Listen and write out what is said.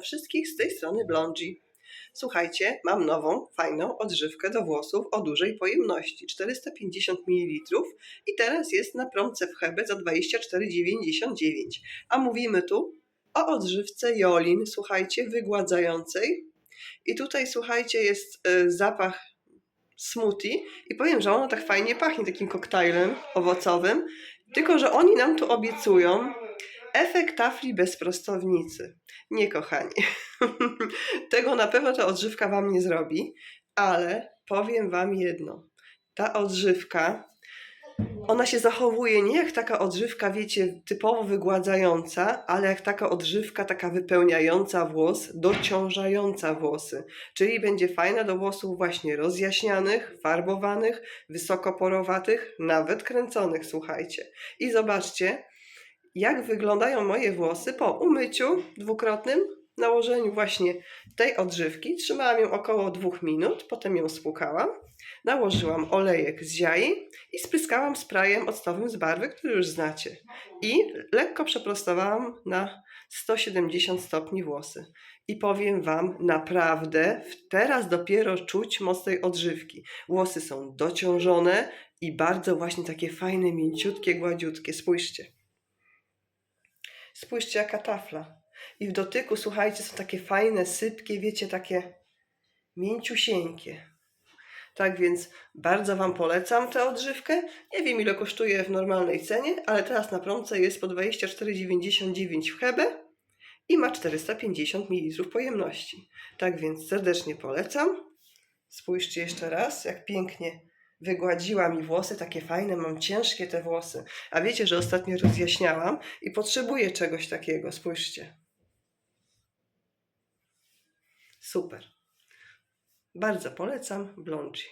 Wszystkich z tej strony Blondzi. Słuchajcie, mam nową, fajną odżywkę do włosów o dużej pojemności 450 ml i teraz jest na promce w Hebe za 24,99. A mówimy tu o odżywce Jolin, słuchajcie, wygładzającej. I tutaj, słuchajcie, jest e, zapach smoothie i powiem, że ono tak fajnie pachnie takim koktajlem owocowym, tylko że oni nam tu obiecują efekt tafli bez prostownicy. Nie, kochani. Tego na pewno ta odżywka Wam nie zrobi, ale powiem Wam jedno. Ta odżywka, ona się zachowuje nie jak taka odżywka, wiecie, typowo wygładzająca, ale jak taka odżywka, taka wypełniająca włos, dociążająca włosy. Czyli będzie fajna do włosów właśnie rozjaśnianych, farbowanych, wysokoporowatych, nawet kręconych, słuchajcie. I zobaczcie, jak wyglądają moje włosy po umyciu dwukrotnym, nałożeniu właśnie tej odżywki. Trzymałam ją około dwóch minut, potem ją spłukałam, nałożyłam olejek z ziai i spryskałam sprayem octowym z barwy, który już znacie. I lekko przeprostowałam na 170 stopni włosy. I powiem Wam, naprawdę teraz dopiero czuć moc tej odżywki. Włosy są dociążone i bardzo właśnie takie fajne, mięciutkie, gładziutkie. Spójrzcie. Spójrzcie, jaka tafla. I w dotyku, słuchajcie, są takie fajne, sypkie, wiecie, takie mięciusieńkie. Tak więc bardzo Wam polecam tę odżywkę. Nie wiem, ile kosztuje w normalnej cenie, ale teraz na promce jest po 24,99 w Hebe i ma 450 ml pojemności. Tak więc serdecznie polecam. Spójrzcie jeszcze raz, jak pięknie wygładziła mi włosy, takie fajne, mam ciężkie te włosy. A wiecie, że ostatnio rozjaśniałam i potrzebuję czegoś takiego. Spójrzcie. Super. Bardzo polecam Blondzi.